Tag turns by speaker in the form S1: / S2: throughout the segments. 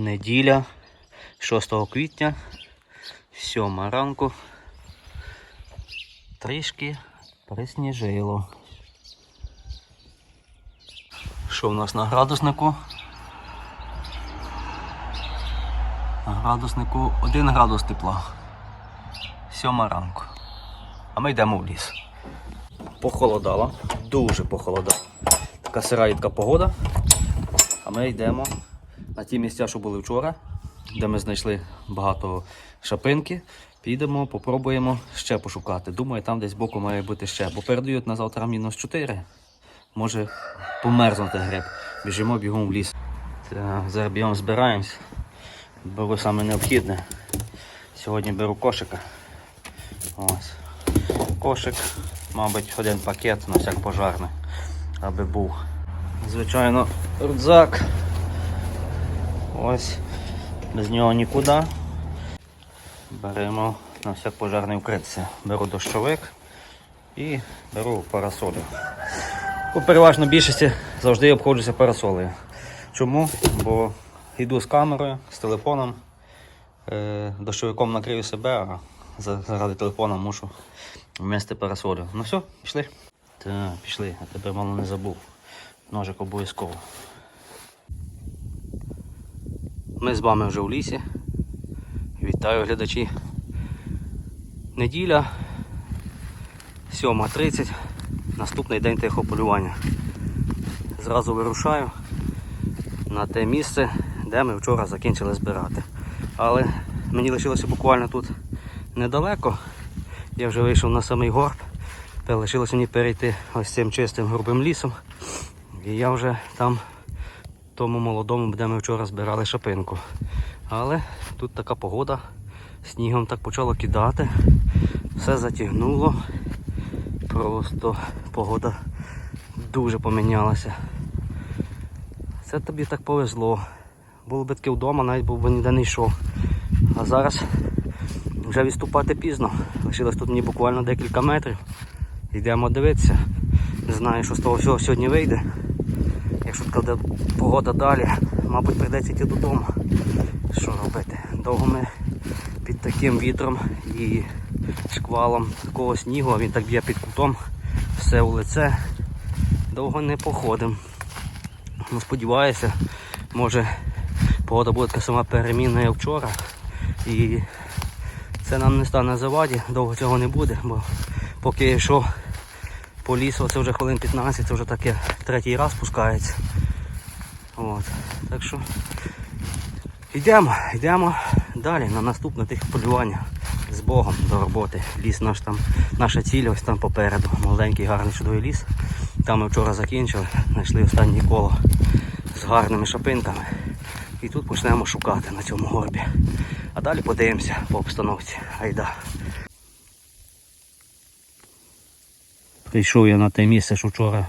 S1: Неділя 6 квітня, 7 ранку, трішки присніжило. Що в нас на градуснику? На градуснику 1 градус тепла. 7 ранку. А ми йдемо в ліс. Похолодало, дуже похолодало. Така сира погода, а ми йдемо на ті місця, що були вчора, де ми знайшли багато шапинки, підемо, попробуємо ще пошукати. Думаю, там десь боку має бути ще, бо передають на завтра мінус 4. Може померзнути гриб. Біжимо бігом в ліс. Зараз бігом збираємось. Беру саме необхідне. Сьогодні беру кошика. Ось. Кошик, мабуть, один пакет на всяк пожарний, аби був. Звичайно, рюкзак. Ось, без нього нікуди. Беремо на всяк пожарний вкритися. Беру дощовик і беру парасолю. У переважно більшості завжди обходжуся парасолею. Чому? Бо йду з камерою, з телефоном, е, дощовиком накрию себе, а заради телефона мушу вмести парасолю. Ну все, пішли. Так, пішли, я тебе мало не забув. Ножик обов'язково. Ми з вами вже в лісі. Вітаю глядачі. Неділя 7.30, наступний день тихо полювання. Зразу вирушаю на те місце, де ми вчора закінчили збирати. Але мені лишилося буквально тут недалеко. Я вже вийшов на самий горб, лишилося мені перейти ось цим чистим грубим лісом. І я вже там тому молодому, де ми вчора збирали шапинку. Але тут така погода, снігом так почало кидати, все затягнуло. Просто погода дуже помінялася. Це тобі так повезло. Було би таки вдома, навіть був би ніде не йшов. А зараз вже відступати пізно. Лишилось тут мені буквально декілька метрів. Йдемо дивитися. Не знаю, що з того всього сьогодні вийде якщо така погода далі, мабуть прийдеться йти додому. Що робити? Довго ми під таким вітром і шквалом такого снігу, а він так б'є під кутом, все у лице. Довго не походимо. Ну, Сподіваюся, може погода буде така сама перемінна, як вчора. І це нам не стане заваді, довго цього не буде, бо поки йшов по лісу, це вже хвилин 15, це вже таке третій раз пускається. От. Так що йдемо, йдемо далі на наступне тих полювання. З Богом до роботи. Ліс наш там, наша ціль ось там попереду. Маленький гарний чудовий ліс. Там ми вчора закінчили, знайшли останнє коло з гарними шапинками. І тут почнемо шукати на цьому горбі. А далі подивимося по обстановці. Айда. Прийшов я на те місце, що вчора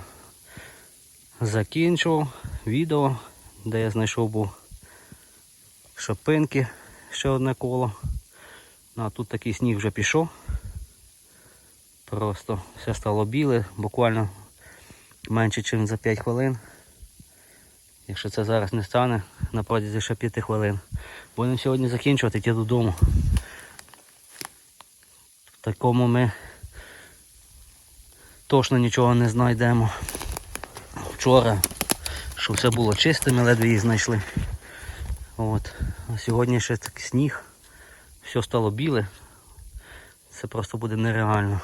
S1: закінчив відео, де я знайшов був шопинки, ще одне коло. Ну, а тут такий сніг вже пішов. Просто все стало біле, буквально менше, ніж за 5 хвилин. Якщо це зараз не стане, на протязі ще 5 хвилин. Будемо сьогодні закінчувати, йти додому. В такому ми точно нічого не знайдемо. Вчора, що все було чисте, ми ледве її знайшли. От. А Сьогодні ще так сніг, все стало біле. Це просто буде нереально.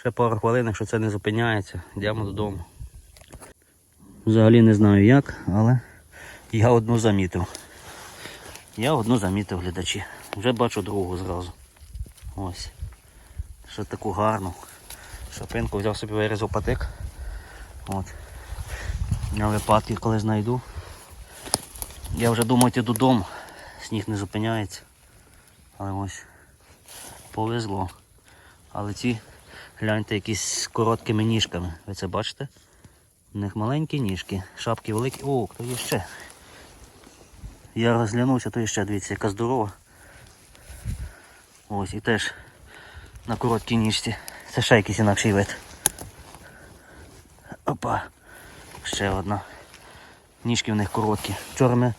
S1: Ще пару хвилин, якщо це не зупиняється, йдемо додому. Взагалі не знаю як, але я одну замітив. Я одну замітив глядачі. Вже бачу другу зразу. Ось. Ще таку гарну шапинку, взяв собі вирізав патик. От. На випадки, коли знайду. Я вже думаю йти додому, сніг не зупиняється. Але ось повезло. Але ці гляньте якісь з короткими ніжками. Ви це бачите? У них маленькі ніжки, шапки великі. О, хто є ще. Я розглянувся, то є ще, дивіться, яка здорова. Ось і теж на короткій ніжці. Це ще якийсь інакший вид. Опа, ще одна. Ніжки в них короткі. Вчора ми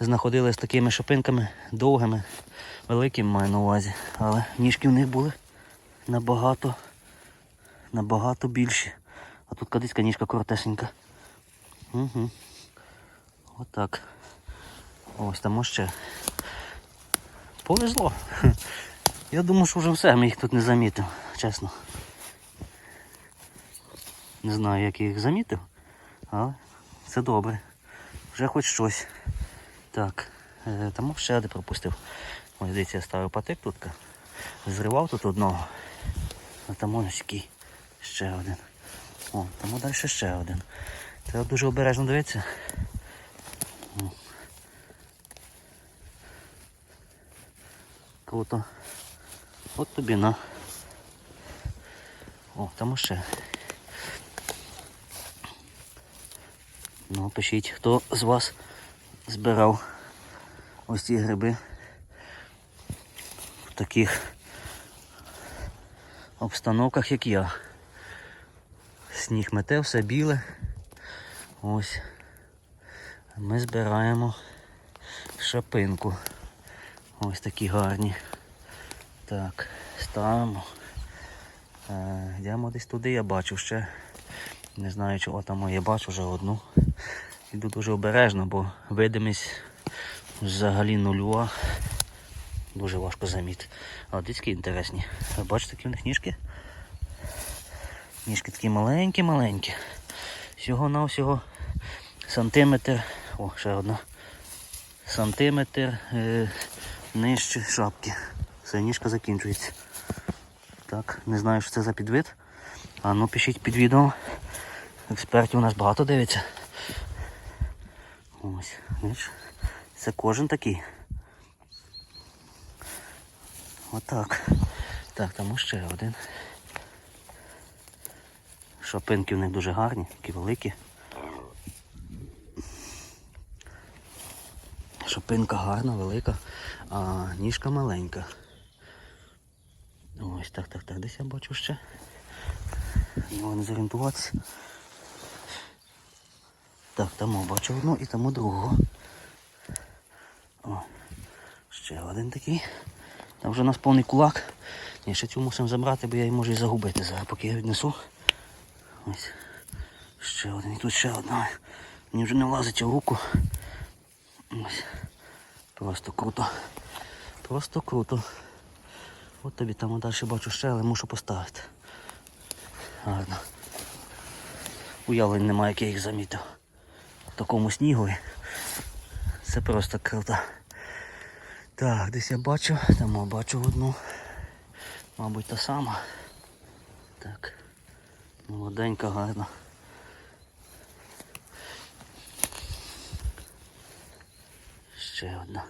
S1: знаходили з такими шопинками довгими, великими маю на увазі, але ніжки в них були набагато набагато більші. А тут кадиська ніжка коротесенька. Угу. Отак. Ось там ще. Повезло. Я думаю, що вже все, ми їх тут не замітимо чесно. Не знаю, як я їх замітив, але це добре. Вже хоч щось. Так, е, там ще один пропустив. Ось дивіться, я ставив патик тут. Зривав тут одного. А там ось який. ще один. О, Тому далі ще один. Треба дуже обережно дивитися. Круто. От тобі на. О, там ще. Ну, пишіть, хто з вас збирав ось ці гриби в таких обстановках, як я. Сніг мете, все біле. Ось. Ми збираємо шапинку. Ось такі гарні. Так, ставимо. Е, йдемо десь туди, я бачу ще. Не знаю, чого там я бачу вже одну. Йду дуже обережно, бо видимість взагалі нульова. Дуже важко замітити. Але дітки інтересні. Ви бачите, які в них ніжки? Ніжки такі маленькі-маленькі. Всього-навсього сантиметр. О, ще одна. Сантиметр е, нижче шапки. Все, ніжка закінчується. Так, не знаю, що це за підвид. А ну пишіть під відео. Експертів у нас багато дивиться. Ось, бачиш, це кожен такий. Отак. Так, там ще один. Шопинки в них дуже гарні, такі великі. Шопинка гарна, велика, а ніжка маленька. Так, так, так, десь я бачу ще. Його не зорієнтуватися. Так, там бачу одну і тому другого. О, Ще один такий. Там вже у нас повний кулак. Ні, ще цю мусимо забрати, бо я її можу і загубити зараз, поки я віднесу. Ось. Ще один. І тут ще одна. Мені вже не влазить в руку. Ось. Просто круто. Просто круто. От тобі там далі бачу ще, але мушу поставити. Гарно. Уявлень немає, як я їх замітив. В такому снігу. Це просто крута. Так, десь я бачу, там я бачу одну. Мабуть та сама. Так. Молоденька, гарна. Ще одна.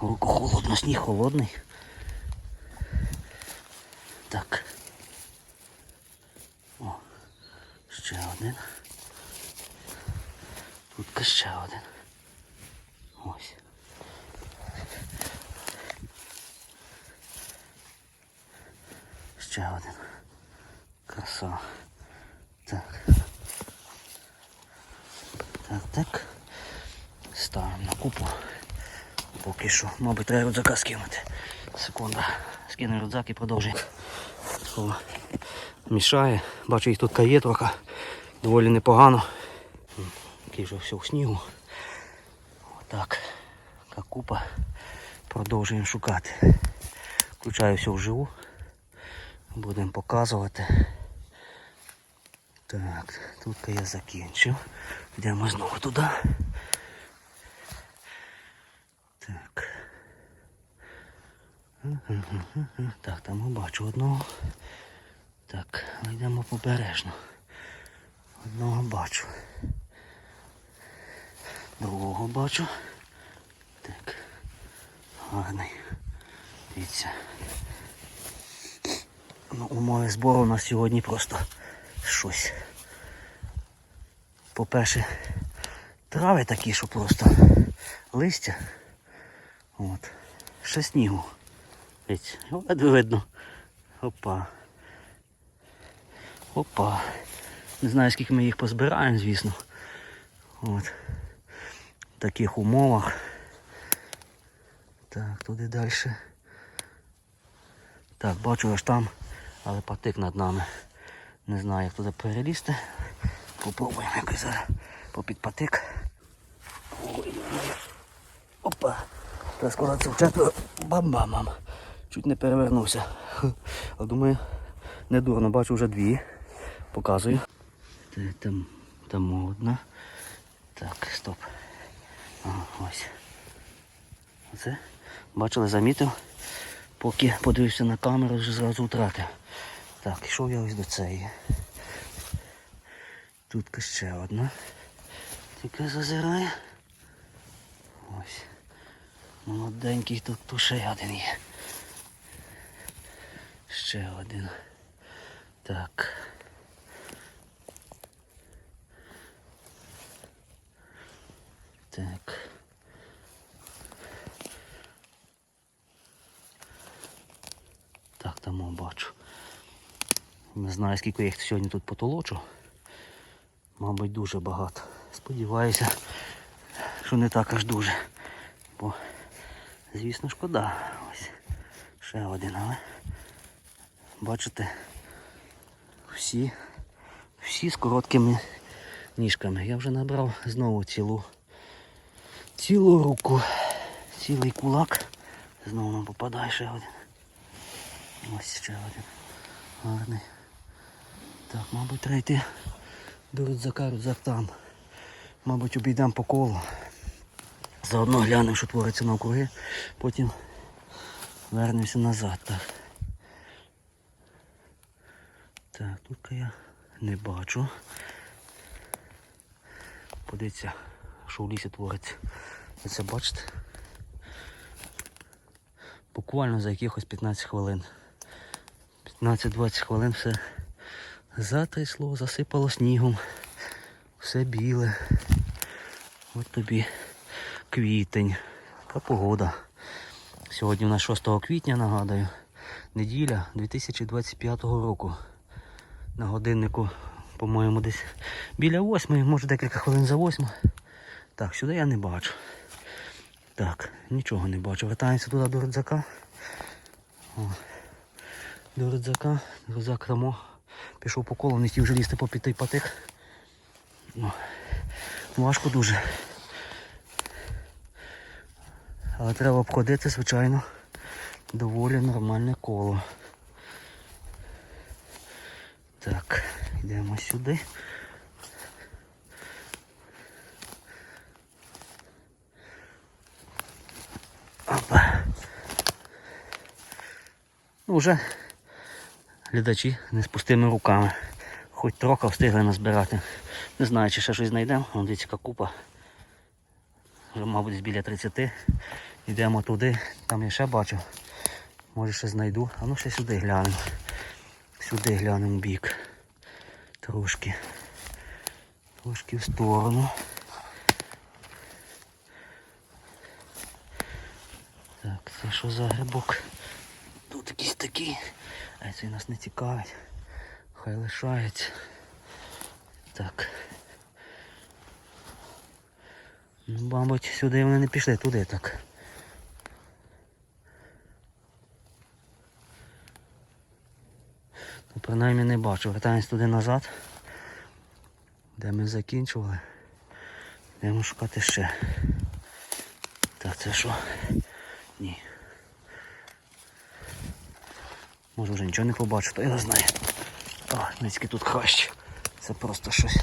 S1: Руку холодно, сніг холодний. Так. О, ще один. Тут ще один. Ось. Ще один. Красава. Так. Так, так. Ставимо на купу поки що. Мабуть, треба рюкзака скинути. Секунда. Скину рюкзак і продовжуємо. Мішає. Бачу, їх тут кає трохи. Доволі непогано. Такий вже все в снігу. Отак. Купа. Продовжуємо шукати. Включаю все вживу. Будемо показувати. Так, тут я закінчив. Йдемо знову туди. Так. Так, там бачу одного. Так, йдемо побережно. Одного бачу. Другого бачу. Так. Гарний. Дивіться. Ну, Умови збору у нас сьогодні просто щось. По-перше, трави такі, що просто листя. От. Ще снігу. Ледве видно. Опа. Опа. Не знаю скільки ми їх позбираємо, звісно. От. В таких умовах. Так, туди далі. Так, бачу аж там, але патик над нами. Не знаю, як туди перелізти. Попробуємо якось зараз попід патик. Опа! Треба складатися в четверо. Бам-бам-бам. Чуть не перевернувся. Але думаю, не дурно, бачу вже дві. Показую. Там там одна. Так, стоп. О, ось. Оце. Бачили, замітив. Поки подивився на камеру, вже зразу втратив. Так, йшов я ось до цієї. Тут ще одна. Тільки зазирає. Ось. Молоденький тут тут ще один є. Ще один. Так. Так. Так, там бачу. Не знаю, скільки їх сьогодні тут потолочу. Мабуть, дуже багато. Сподіваюся, що не так аж дуже. Бо Звісно, шкода. Ось ще один, але бачите, всі всі з короткими ніжками. Я вже набрав знову цілу цілу руку, цілий кулак. Знову нам попадає ще один. Ось ще один. Гарний. Так, мабуть, треба йти до рюкзака, рюкзак там. Мабуть, обійдемо по колу. Заодно глянемо, що твориться навкруги, потім вернемося назад. Так, Так, тут я не бачу. Подивіться, що в лісі твориться. це бачите? Буквально за якихось 15 хвилин. 15-20 хвилин все затрісло, засипало снігом, все біле. От тобі квітень. Та погода. Сьогодні у нас 6 квітня, нагадую. неділя 2025 року. На годиннику, по-моєму, десь біля 8, може декілька хвилин за 8. Так, сюди я не бачу. Так, нічого не бачу. Вертаємося туди до рудзака. О. До рудзака, рудзак рамо. Пішов по колу, не хотів вже лізти по піти потих. Важко дуже. Але треба обходити, звичайно, доволі нормальне коло. Так, йдемо сюди. Опа. Ну вже глядачі не з пустими руками. Хоч трохи встигли назбирати. Не знаю, чи ще щось знайдемо. Вон дивіться, яка купа мабуть, біля 30. Йдемо туди, там я ще бачу. Може ще знайду. А ну ще сюди глянемо. Сюди глянемо бік. Трошки. Трошки в сторону. Так, це що за грибок? Тут якийсь такий. А цей нас не цікавить. Хай лишається. Так. Мабуть, сюди вони не пішли, туди так. Ну, Принаймні не бачу. Вертаємось туди назад, де ми закінчували. Йдемо шукати ще. Так, це що? Ні. Може вже нічого не побачу, то я не знаю. О, низький тут хащ. Це просто щось.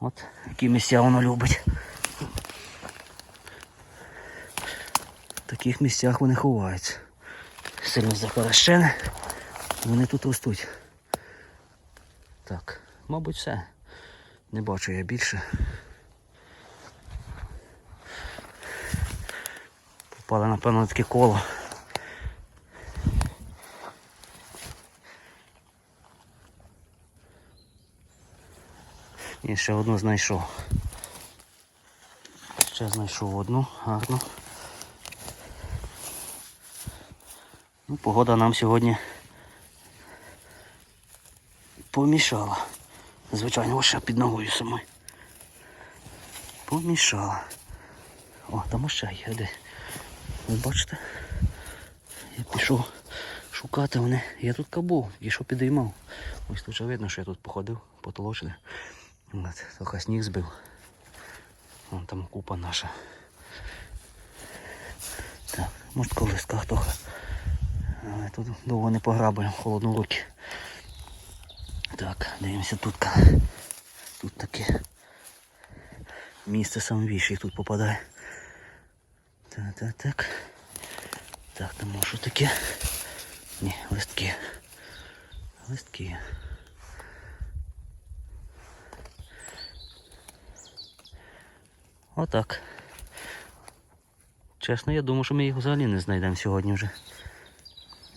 S1: От, які місця воно любить. таких місцях вони ховаються. Сильно захарашене. Вони тут ростуть. Так, мабуть, все. Не бачу я більше. Попали, напевно, таке коло. І ще одну знайшов. Ще знайшов одну, гарно. Ну, Погода нам сьогодні помішала. Звичайно, лише під ногою саме. Помішала. О, там ще є Ви бачите? Я пішов шукати мене. Я тут кабув, і що підіймав. Ось тут вже видно, що я тут походив, потолочили. Трохи сніг збив. Вон там купа наша. Так, може колись трохи. Е, тут довго не пограбуємо, холодну руки. Так, дивимося тут. Тут таке місце самовіші тут попадає. Так, так, так. Так, там що таке? Ні, листки. Листки. Отак. Чесно, я думаю, що ми їх взагалі не знайдемо сьогодні вже.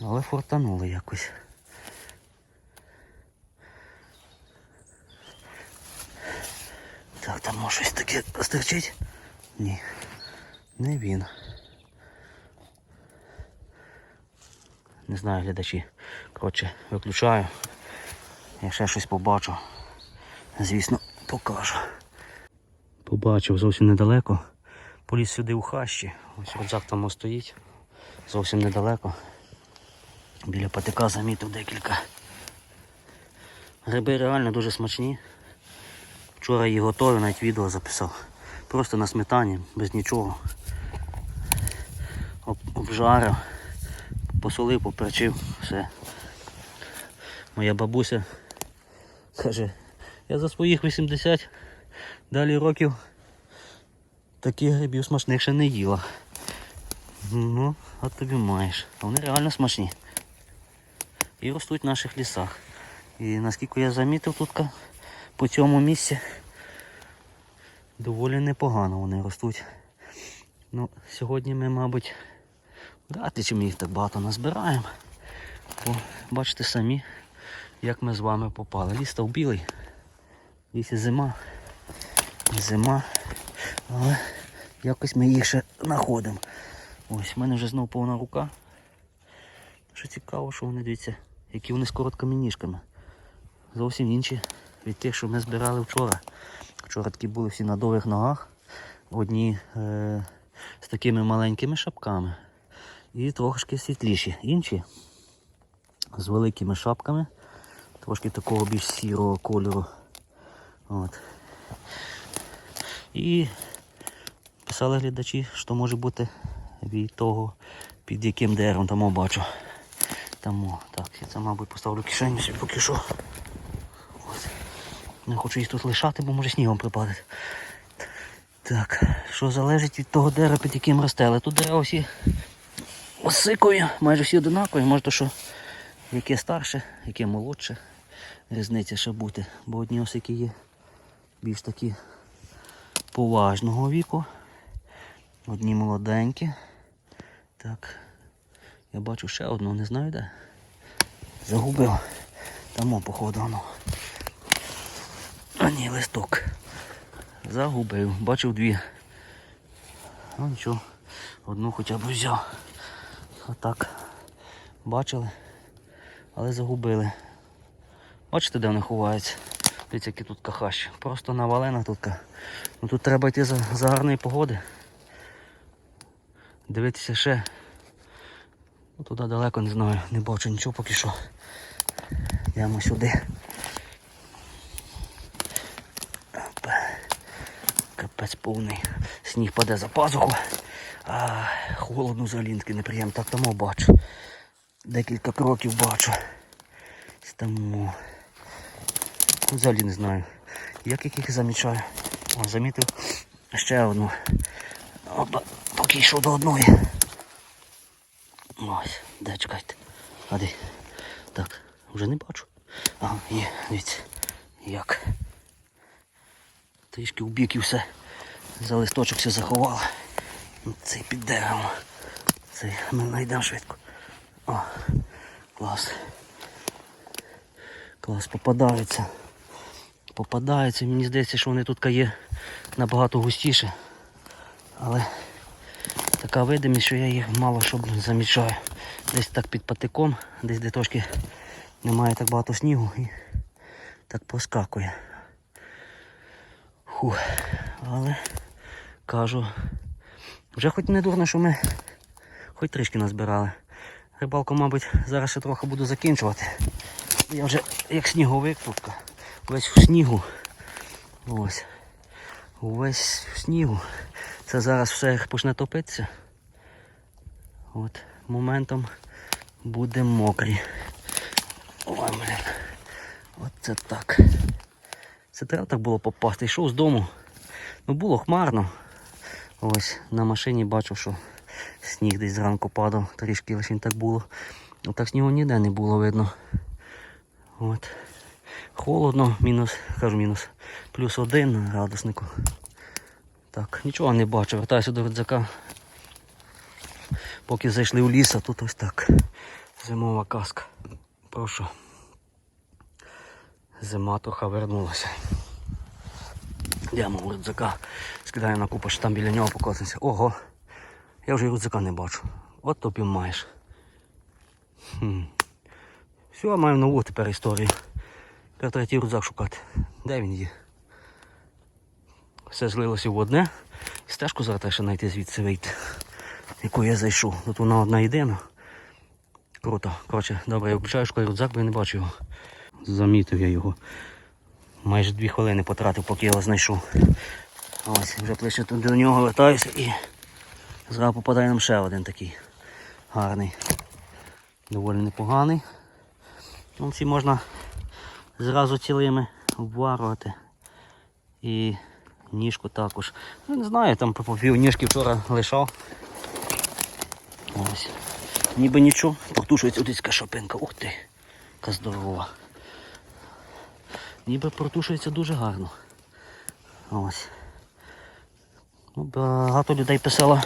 S1: Але фортануло якось. Так, там може щось таке стерчить? Ні, не він. Не знаю глядачі. Коротше, виключаю. Я ще щось побачу, звісно, покажу. Побачив зовсім недалеко. Поліз сюди у хащі. Ось рюкзак там стоїть. Зовсім недалеко. Біля патика замітив декілька. Гриби реально дуже смачні. Вчора її готові, навіть відео записав. Просто на сметані, без нічого. обжарив, посолив, поперчив, все. Моя бабуся каже, я за своїх 80 далі років таких грибів смачних ще не їла. Ну, от тобі маєш. А вони реально смачні і ростуть в наших лісах. І наскільки я замітив, тут по цьому місці доволі непогано вони ростуть. Ну, Сьогодні ми, мабуть, вряд ли чи ми їх так багато назбираємо. Бо бачите самі, як ми з вами попали. Ліс став білий, ліс і зима, і зима, але якось ми їх ще знаходимо. Ось, в мене вже знову повна рука. Що цікаво, що вони дивіться які вони з короткими ніжками. Зовсім інші від тих, що ми збирали вчора. Вчора такі були всі на довгих ногах. Одні е, з такими маленькими шапками. І трошки світліші. Інші з великими шапками, трошки такого більш сірого кольору. От. І писали глядачі, що може бути від того, під яким деревом там бачу. Тому, так, я це, мабуть, поставлю кишені собі поки що. Ось. Не хочу їх тут лишати, бо може снігом припадати. Так, що залежить від того дерева, під яким росте. Але Тут дерева всі осикою, майже всі одинакові, може то, що яке старше, яке молодше. Різниця ще бути. Бо одні осики є більш такі поважного віку. Одні молоденькі. Так. Я бачу ще одну, не знаю де. Загубив. Там, походу, воно. А ні, листок. Загубив. Бачив дві. Ну нічого, одну хоча б взяв. Отак. Бачили, але загубили. Бачите, де вони ховаються? Дивіться, які тут кахаші. Просто навалена тут. Ну Тут треба йти за, за гарної погоди. Дивитися ще. Ну, туди далеко не знаю, не бачу нічого поки що. Йдемо сюди. Капець повний. Сніг паде за пазуху. А, Холодно взагалі неприємно. Так тому бачу. Декілька кроків бачу. Тому ну, взагалі не знаю. Як яких замічаю. О, замітив ще одну. Поки йшов до одної. Ну, ось, де чекайте. А Так, вже не бачу. Ага, є, дивіться. Як. Трішки у бік і все. За листочок все заховало. Цей під деревом. Цей ми знайдемо швидко. О, клас. Клас, попадається. Попадається. Мені здається, що вони тут є набагато густіше. Але... Така видимість, що я їх мало що замічаю. Десь так під патиком, десь де трошки немає так багато снігу і так поскакує. Фух. Але кажу, вже хоч не дурно, що ми хоч трішки назбирали. Рибалку, мабуть, зараз ще трохи буду закінчувати. Я вже як сніговик тут, весь в снігу. Ось увесь снігу. Це зараз все почне топитися. От, Моментом буде мокрі. Ой, блін. Оце так. Це треба так було попасти. Йшов з дому. Ну було хмарно. Ось на машині бачив, що сніг десь зранку падав, трішки лише так було. Ну так снігу ніде не було видно. От. Холодно, мінус, кажу мінус, плюс один на градуснику. Так, нічого не бачу, вертаюся до рюкзака. Поки зайшли в ліс, а тут ось так. Зимова казка. Прошу. Зима трохи вернулася. Йдемо в рюкзака, скидаю на купу, що там біля нього показується. Ого! Я вже рюкзака не бачу. От топів маєш. Хм. Все, маю нову тепер історію. Треба третій рюкзак шукати. Де він є? Все злилося в одне. Стежку зараз теж знайти звідси вийти, яку я зайшов. Ну, тут вона одна єдина. Круто. Коротше, добре, я включаю школі рюкзак, бо я не бачу його. Замітив я його. Майже дві хвилини потратив, поки я його знайшов. Ось, вже ближче тут до нього вертаюся і зразу попадає нам ще один такий гарний. Доволі непоганий. Ну, ці можна зразу цілими обварувати. І ніжку також. Ну, Не знаю, там попів ніжки вчора лишав. Ось. Ніби нічого, протушується одицька шопинка. Ух ти, яка здорова. Ніби протушується дуже гарно. Ось. Ну, Багато людей писало,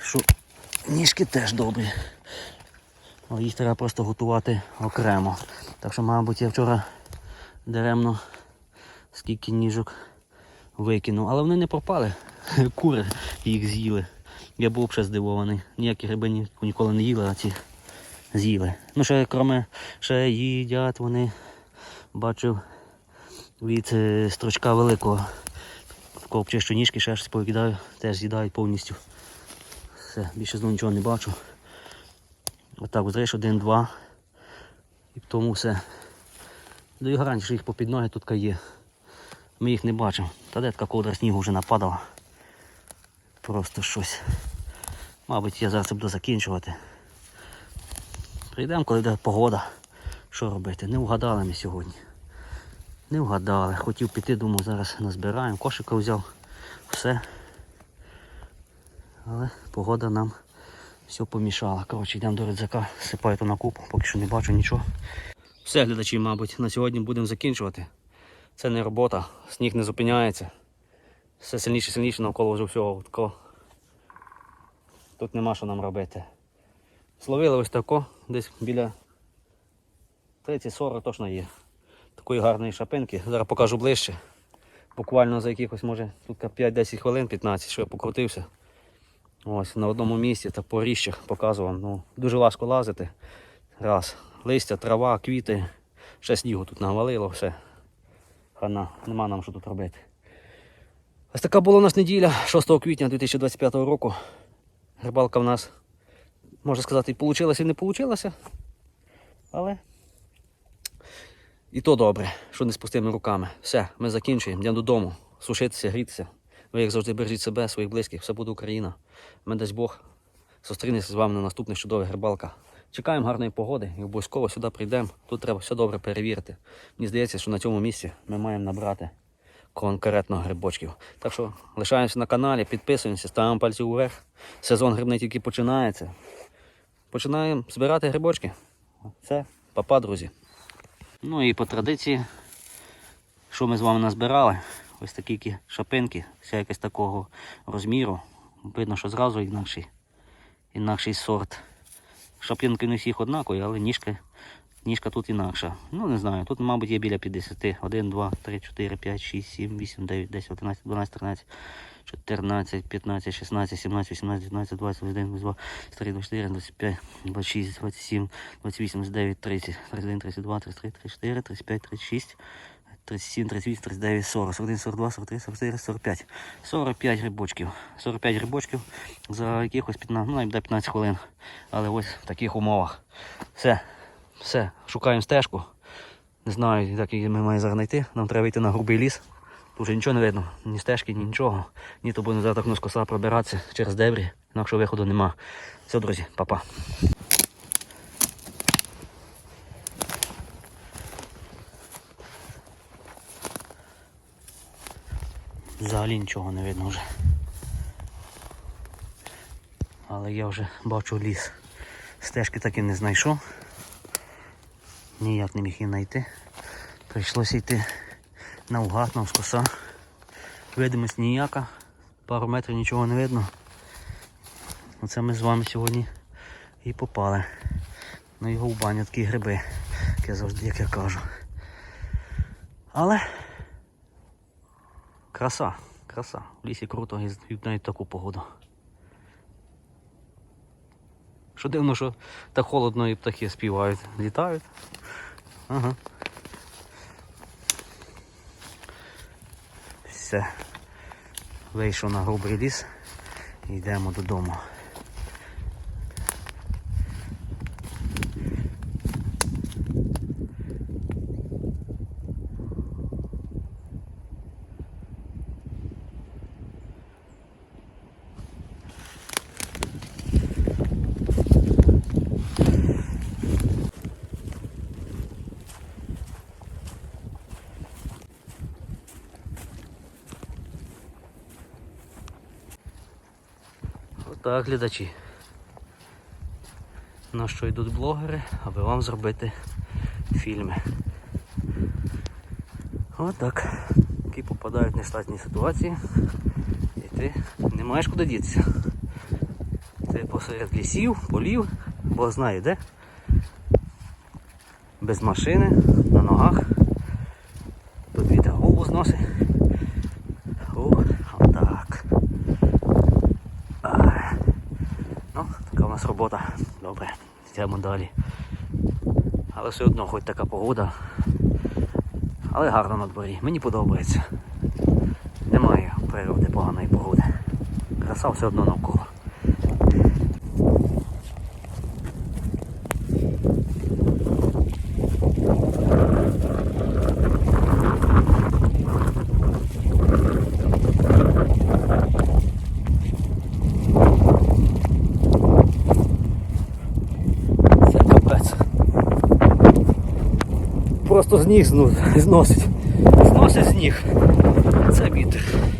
S1: що ніжки теж добрі. Але їх треба просто готувати окремо. Так що, мабуть, я вчора даремно скільки ніжок викинув. Але вони не пропали. Кури їх з'їли. Я був ще здивований. Ніякі гриби ніколи не їли, а ці з'їли. Ну, ще кроме ще їдять вони бачив від е, строчка великого. В що ніжки ще щось повідаю, теж з'їдають повністю. Все, більше знову нічого не бачу. Отак, от зриш, один-два. І тому все. Даю ну гарантію, що їх попід ноги тут є. Ми їх не бачимо. Та де така ковдра снігу вже нападала. Просто щось. Мабуть, я зараз буду закінчувати. Прийдемо, коли йде погода. Що робити? Не вгадали ми сьогодні. Не вгадали. Хотів піти, думаю, зараз назбираємо. Кошика взяв. Все. Але погода нам все помішало, Коротше, йдемо до рюкзака, сипаю то на купу, поки що не бачу нічого. Все, глядачі, мабуть, на сьогодні будемо закінчувати. Це не робота, сніг не зупиняється. Все сильніше сильніше навколо вже всього. Тако. Тут нема що нам робити. Словили ось тако, десь біля 30-40 точно є. Такої гарної шапинки. Зараз покажу ближче. Буквально за якихось, може, тут 5-10 хвилин, 15, що я покрутився. Ось на одному місці та по ріщах показував. Ну, Дуже важко лазити. Раз. Листя, трава, квіти. Ще снігу тут навалило, все. Хана, нема нам що тут робити. Ось така була у нас неділя, 6 квітня 2025 року. Рибалка в нас, можна сказати, і вийшла, і не вийшла. Але і то добре, що не з пустими руками. Все, ми закінчуємо, йдемо додому, сушитися, грітися. Ви, як завжди, бережіть себе, своїх близьких, все буде Україна. Ми дасть Бог зустрінеться з вами на наступних чудових рибалках. Чекаємо гарної погоди і обов'язково сюди прийдемо. Тут треба все добре перевірити. Мені здається, що на цьому місці ми маємо набрати конкретно грибочків. Так що лишаємося на каналі, підписуємося, ставимо пальці вверх. Сезон грибний тільки починається. Починаємо збирати грибочки. Це папа, друзі. Ну і по традиції, що ми з вами назбирали. Ось такі шапинки, вся якась такого розміру. Видно, що зразу інакший інакший сорт. Шапинки не всіх однакові, але ніжки, ніжка тут інакша. Ну не знаю, тут, мабуть, є біля 50. 1, 2, 3, 4, 5, 6, 7, 8, 9, 10, 11, 12, 13, 14, 15, 16, 17, 18, 19, 20, 21, 22, 23, 24, 25, 26, 27, 28, 29, 30, 31, 32, 33, 34, 35, 36. 37, 38, 39, 40, 41, 42, 43, 44, 45. 45 грибочків. 45 грибочків за якихось 15, ну, навіть 15 хвилин. Але ось в таких умовах. Все, все, шукаємо стежку. Не знаю, як її ми маємо зараз знайти. Нам треба йти на грубий ліс. Тут вже нічого не видно, ні стежки, ні нічого. Ні, то буде завтра коса пробиратися через дебрі, інакше виходу нема. Все, друзі, па-па. Взагалі нічого не видно вже. Але я вже бачу ліс. Стежки так і не знайшов. Ніяк не міг її знайти. Прийшлося йти навгад, навскоса. Видимось ніяка, пару метрів нічого не видно. Оце ми з вами сьогодні і попали. Ну його в баню такі гриби, як я завжди як я кажу. Але Краса, краса. В лісі круто і навіть таку погоду. Що дивно, що так холодно і птахи співають, літають. Ага. Все. Вийшов на грубий ліс йдемо додому. Так, глядачі. На що йдуть блогери, аби вам зробити фільми. Отак. От Які попадають в нештатні ситуації. І ти не маєш куди дітися. Ти посеред лісів, полів, бо знає де. Без машини, на ногах. Ну, така у нас робота. Добре, йдемо далі. Але все одно хоч така погода. Але гарно на дворі. Мені подобається. Немає природи поганої погоди. Краса все одно навколо. просто з ніг зносить. Зносить сніг. Це вітер.